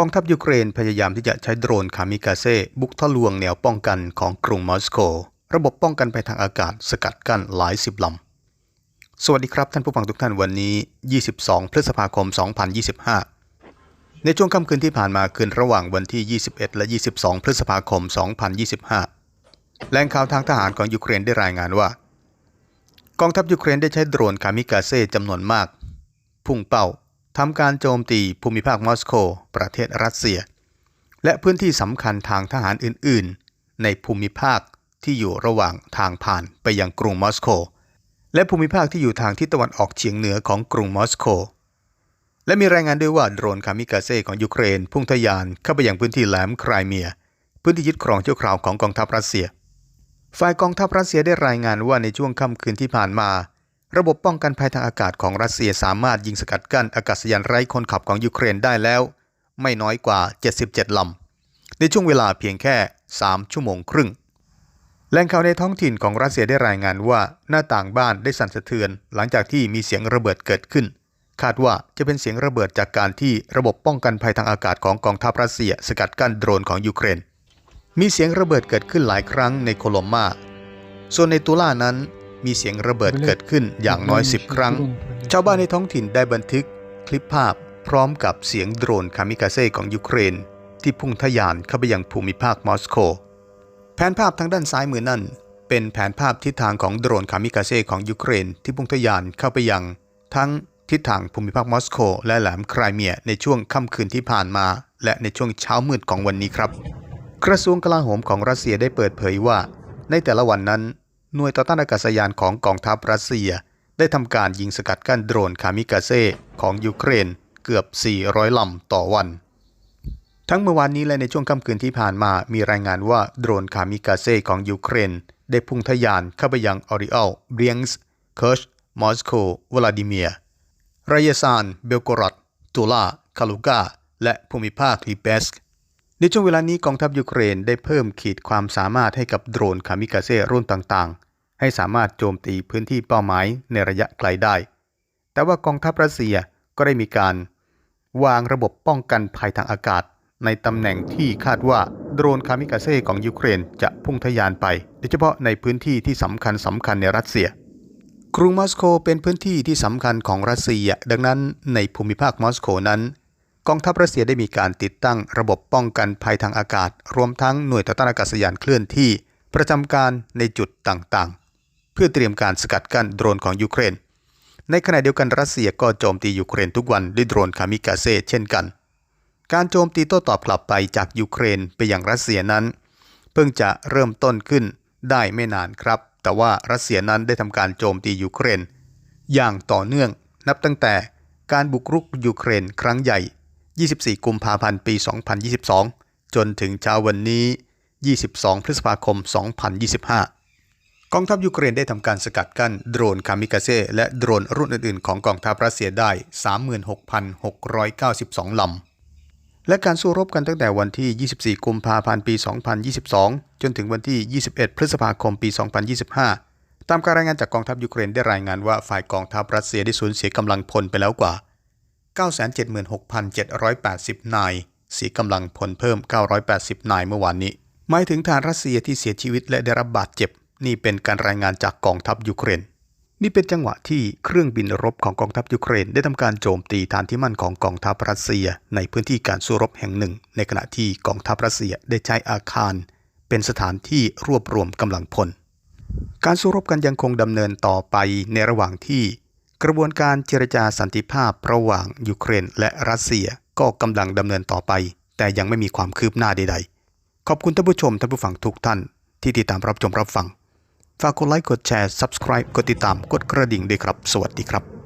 กองทัพยูเครนพยายามที่จะใช้โดรนคามิกาเซ่บุกทะลวงแนวป้องกันของกรุงมอสโก ระบบป้องกันไปทางอากาศสกัดกั้นหลายสิบลำ สวัสดีครับท่านผู้ฟังทุกท่านวันนี้ 22 พฤษภาคม 2025 ในช่วงค่ำคืนที่ผ่านมาคืนระหว่างวันที่ 21 และ 22 พฤษภาคม 2025 แหล่งข่าวทางทหารของยูเครนได้รายงานว่า กองทัพยูเครนได้ใช้โดรนคามิกาเซ่จำนวนมาก พุ่งเป้า ทำการโจมตีภูมิภาคมอสโก ประเทศรัสเซีย และพื้นที่สำคัญทางทหารอื่น ๆ ในภูมิภาคที่อยู่ระหว่างทางผ่านไปยังกรุงมอสโก และภูมิภาคที่อยู่ทางทิศตะวันออกเฉียงเหนือของกรุงมอสโก และมีรายงานด้วยว่าโดรนคามิกาเซ่ของยูเครน พุ่งทะยานเข้าไปยังพื้นที่แหลมไครเมีย พื้นที่ยึดครองชั่วคราวของกองทัพรัสเซีย ฝ่ายกองทัพรัสเซียได้รายงานว่าในช่วงค่ำคืนที่ผ่านมา ระบบป้องกันภัยทางอากาศของรัสเซียสามารถยิงสกัดกั้นอากาศยานไร้คนขับของยูเครนได้แล้ว ไม่น้อยกว่า 77 ลำ ในช่วงเวลาเพียงแค่ 3 ชั่วโมงครึ่ง แหล่งข่าวในท้องถิ่นของรัสเซียได้รายงานว่าหน้าต่างบ้านได้สั่นสะเทือน หลังจากที่มีเสียงระเบิดเกิดขึ้น คาดว่าจะเป็นเสียงระเบิดจากการที่ระบบป้องกันภัยทางอากาศของกองทัพรัสเซีย สกัดกั้นโดรนของยูเครน มีเสียงระเบิดเกิดขึ้นหลายครั้งในโคลอมมาส่วนในตุลานั้น มีเสียงระเบิดเกิดขึ้นอย่างน้อย 10 ครั้ง ชาวบ้านในท้องถิ่นได้บันทึกคลิปภาพพร้อมกับเสียงโดรนคามิกาเซ่ของยูเครน ที่พุ่งทะยานเข้าไปยังภูมิภาคมอสโก แผนภาพทางด้านซ้ายมือนั่น เป็นแผนภาพทิศทางของโดรนคามิกาเซ่ของยูเครน ที่พุ่งทะยานเข้าไปยัง ทั้งทิศทางภูมิภาคมอสโก และแหลมไครเมียในช่วงค่ำคืนที่ผ่านมา และในช่วงเช้ามืดของวันนี้ครับ กระทรวงกลาโหมของรัสเซียได้เปิดเผยว่า ในแต่ละวันนั้น หน่วยต่อต้านอากาศยานของกองทัพรัสเซีย ได้ทำการยิงสกัดกั้นโดรนคามิกาเซ่ของยูเครนเกือบ 400 ลำต่อวัน ทั้งเมื่อวานนี้และในช่วงค่ำคืนที่ผ่านมามีรายงานว่าโดรนคามิกาเซ่ของยูเครน ได้พุ่งทะยานเข้าไปยังออริอัลเบียงส์เคิร์ชมอสโกวลาดิเมียร์รายซาน เบลกรดตูลาคาลูกา และภูมิภาคลิเบสกในช่วงเวลานี้กองทัพยูเครนได้เพิ่มขีดความสามารถให้กับโดรนคามิกาเซ่รุ่นต่างๆ ให้สามารถโจมตีพื้นที่เป้าหมายในระยะไกลได้ แต่ว่ากองทัพรัสเซียก็ได้มีการ วางระบบป้องกันภัยทางอากาศ ในตำแหน่งที่คาดว่าโดรนคามิกาเซ่ของยูเครนจะพุ่งทะยานไป โดยเฉพาะในพื้นที่ที่สำคัญสำคัญในรัสเซีย กรุงมอสโกเป็นพื้นที่ที่สำคัญของรัสเซีย ดังนั้นในภูมิภาคมอสโกนั้นกองทัพรัสเซียได้มีการติดตั้งระบบป้องกันภัยทางอากาศ รวมทั้งหน่วยต่อต้านอากาศยานเคลื่อนที่ ประจำการในจุดต่างๆ เพื่อเตรียมการสกัดกั้นโดรนของยูเครน ในขณะเดียวกันรัสเซียก็โจมตียูเครนทุกวันด้วยโดรนคามิกาเซ่เช่นกัน การโจมตีโต้ตอบกลับไปจากยูเครนไปยังรัสเซียนั้น เพิ่งจะเริ่มต้นขึ้นได้ไม่นานครับ แต่ว่ารัสเซียนั้นได้ทำการโจมตียูเครน อย่างต่อเนื่องนับตั้งแต่การบุกรุกยูเครนครั้งใหญ่ 24 กุมภาพันธ์ ปี 2022 จนถึงเช้าวันนี้ 22 พฤษภาคม 2025 องทัพยูเครนได้ทำการสกัดกั้นโดรนคามิกาเซ่และโดรนรุ่นอื่นๆ ของกองทัพรัสเซียได้ 36,692 ลำ และการสู้รบกันตั้งแต่วันที่ 24 กุมภาพันธ์ ปี 2022 จนถึงวันที่ 21 พฤษภาคม ปี 2025 ตามการรายงานจากกองทัพยูเครนได้รายงานว่าฝ่ายกองทัพรัสเซียได้สูญเสียกำลังพลไปแล้วกว่า 976,780 นาย เสียกำลังพลเพิ่ม 980 นายเมื่อวานนี้ หมายถึงทหารรัสเซียที่เสียชีวิตและได้รับบาดเจ็บ นี่เป็นการรายงานจากกองทัพยูเครน นี่เป็นจังหวะที่เครื่องบินรบของกองทัพยูเครน ได้ทำการโจมตีฐานที่มั่นของกองทัพรัสเซีย ในพื้นที่การสู้รบแห่งหนึ่ง ในขณะที่กองทัพรัสเซียได้ใช้อาคาร เป็นสถานที่รวบรวมกำลังพล การสู้รบกันยังคงดำเนินต่อไปในระหว่างที่ กระบวนการเจรจาสันติภาพระหว่างยูเครน และรัสเซียก็กำลังดำเนินต่อไป แต่ยังไม่มีความคืบหน้าใด ๆ ขอบคุณท่านผู้ชมท่านผู้ฟังทุกท่านที่ติดตามรับชมรับฟัง ฝากกดไลค์กดแชร์ Subscribe กดติดตามกดกระดิ่งด้วยครับ สวัสดีครับ